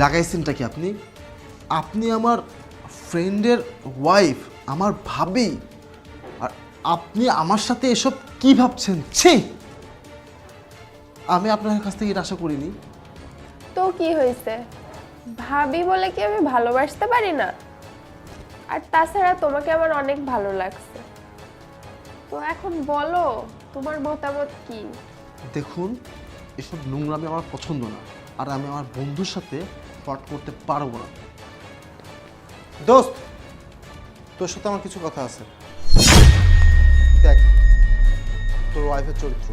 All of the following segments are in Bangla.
লাগাইছেনটা কি আপনি? আপনি আমার ফ্রেন্ডের ওয়াইফ আমার ভাবি। আর আপনি আমার সাথে এসব কি ভাবছেন? ছি! আমি আপনার কাছ থেকে এটা আশা করিনি। তো কি হয়েছে? ভাবি বলে কি আমি ভালোবাসতে পারি না? আর তাছাড়া তোমাকে আমার অনেক ভালো লাগছে। তো এখন বলো তোমার মতামত কি? দেখুন এসব নোংরামি আমার পছন্দ না। আর আমি আমার বন্ধুর সাথে ফট করতে পারব না। দোস্ত তোর সাথে আমার কিছু কথা আছে। দেখ তোর ওয়াইফের চরিত্র।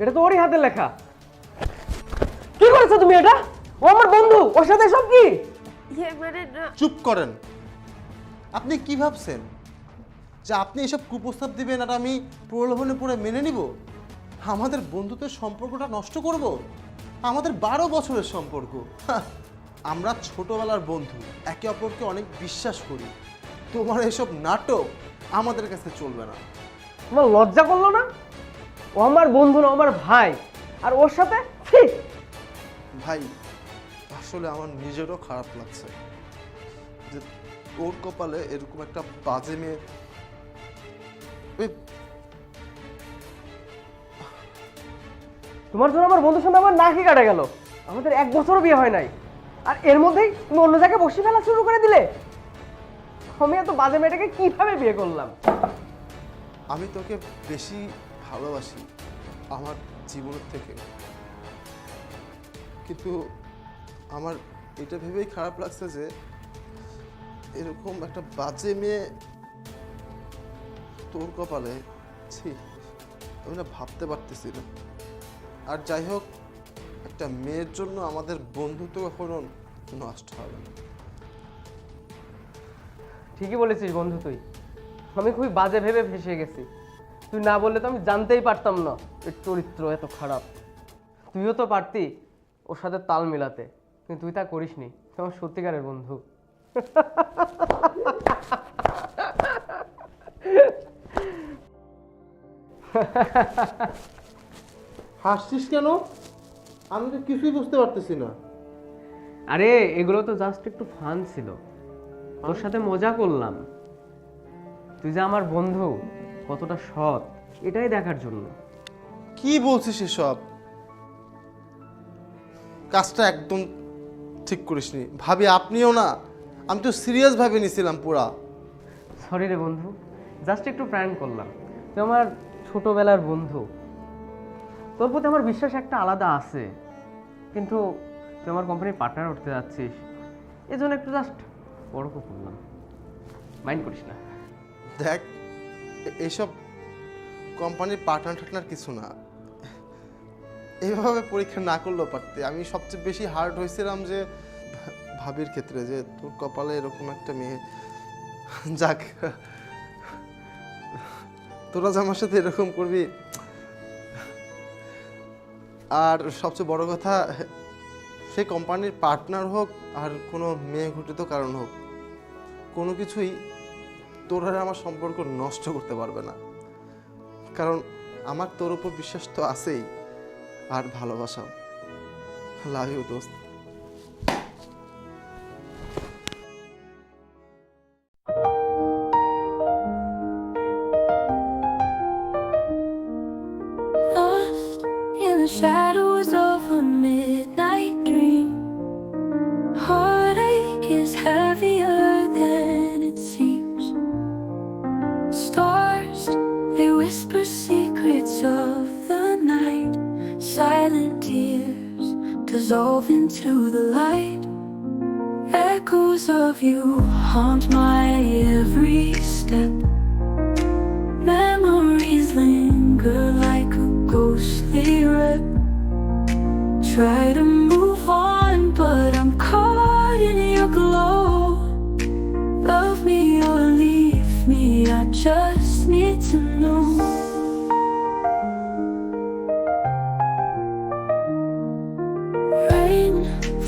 এটা তো ওরই হাতে লেখা। কি করেছ তুমি এটা? ও আমার বন্ধু ওর সাথে সব কি? ইয়ে মানে চুপ করেন। আপনি কি ভাবছেন? যে আপনি এসব কুপ্রস্তাব দিবেন আর আমি প্রলোভনে পড়ে মেনে নিব? আমাদের বন্ধুত্বের সম্পর্কটা নষ্ট করব? আমাদের বারো বছরের সম্পর্ক। আমরা ছোটবেলার বন্ধু একে অপরকে অনেক বিশ্বাস করি। তোমার এসব নাটক আমাদের কাছে চলবে না। তোমার লজ্জা করল না? ও আমার বন্ধু না আমার ভাই। আর ওর সাথে! ভাই আসলে আমার নিজেরও খারাপ লাগছে যে ওর কপালে এরকম একটা বাজে মেয়ে তোমার জন্য আমার বন্ধুর সঙ্গে আমার নাকি কাটা গেল। আমাদের এক বছরও বিয়ে হয় নাই। আর এর মধ্যেই তুমি অন্য জায়গায় বসে ফেলা শুরু করে দিলে। আমি এত বাজে মেয়েটাকে কীভাবে বিয়ে করলাম? আমি তোকে বেশি ভালোবাসি আমার জীবনের থেকে। কিন্তু আমার এটা ভেবেই খারাপ লাগছে যে এরকম একটা বাজে মেয়ে তোর কপালে, ছি, আমি না ভাবতে পারতেছি না। আর যাই হোক, একটা মেয়ের জন্য আমাদের বন্ধুত্ব কখনো নষ্ট হবে না। ঠিকই বলেছিস বন্ধু তুই। আমি খুবই বাজে ভেবে ফেসে গেছি। তুই না বললে তো আমি জানতেই পারতাম না এর চরিত্র এত খারাপ। তুইও তো পারতি ওর সাথে তাল মিলাতে, কিন্তু তুই তা করিসনি। তুই আমার সত্যিকারের বন্ধু। হাসছিস কেন? আমি তো কিছুই বুঝতে পারতেছি না। আরে এগুলো তো জাস্ট একটু ফান ছিল। তোর সাথে মজা করলাম। তুই যে আমার বন্ধু কতটা সৎ এটাই দেখার জন্য। কি বলছিস এসব? কাজটা একদম ঠিক করিসনি। ভাবি আপনিও না। আমি তো সিরিয়াস ভাবে নিছিলাম পুরা। সরি রে বন্ধু জাস্ট একটু প্ল্যান করলাম। তুই আমার ছোটবেলার বন্ধু। তোর প্রতি আমার বিশ্বাস একটা আলাদা আছে। কিন্তু তুই আমার কোম্পানির পার্টনার উঠতে যাচ্ছিস এই জন্য একটু জাস্ট বড় করলাম মাইন্ড করিস না। দেখ, এ- এইসব কোম্পানির পার্টনার টাটনার কিছু না। এইভাবে পরীক্ষা না করলেও পারতে। আমি সবচেয়ে বেশি হার্ড হয়েছিলাম যে, ভাবির ক্ষেত্রে যে তোর কপালে এরকম একটা মেয়ে। যাক তোরা যে আমার সাথে এরকম করবি। আর সবচেয়ে বড় কথা, সে কোম্পানির পার্টনার হোক আর কোনো মেয়ে ঘটিত কারণ হোক, কোনো কিছুই তোর আমার সম্পর্ক নষ্ট করতে পারবে না। কারণ আমার তোর উপর বিশ্বাস তো আছেই, আর ভালোবাসাও। লাভ ইউ দোস্ত। The shadows of a midnight dream. Heartache is heavier than it seems. Stars, they whisper secrets of the night. Silent tears dissolve into the light. Echoes of you haunt my every step.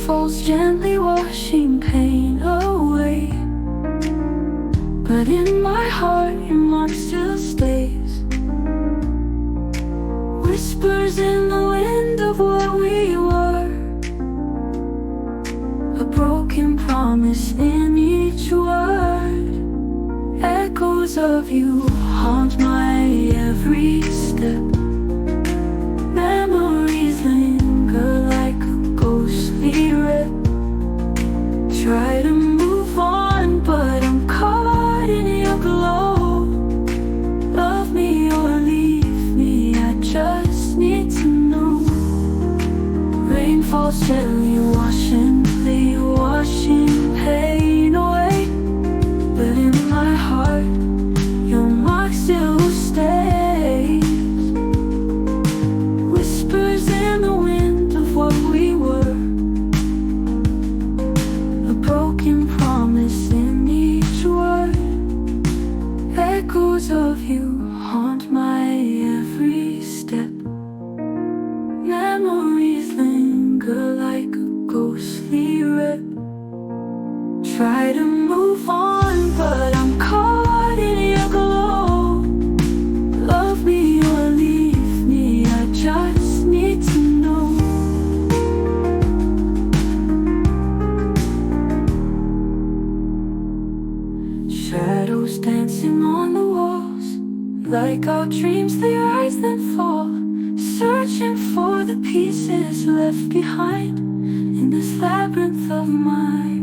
falls gently washing pain away. But in my heart your mark still stays. Whispers in the wind of what we were. A broken promise in each word. Echoes of you ocean dreams they rise then fall Searching for the pieces left behind In this labyrinth of mine.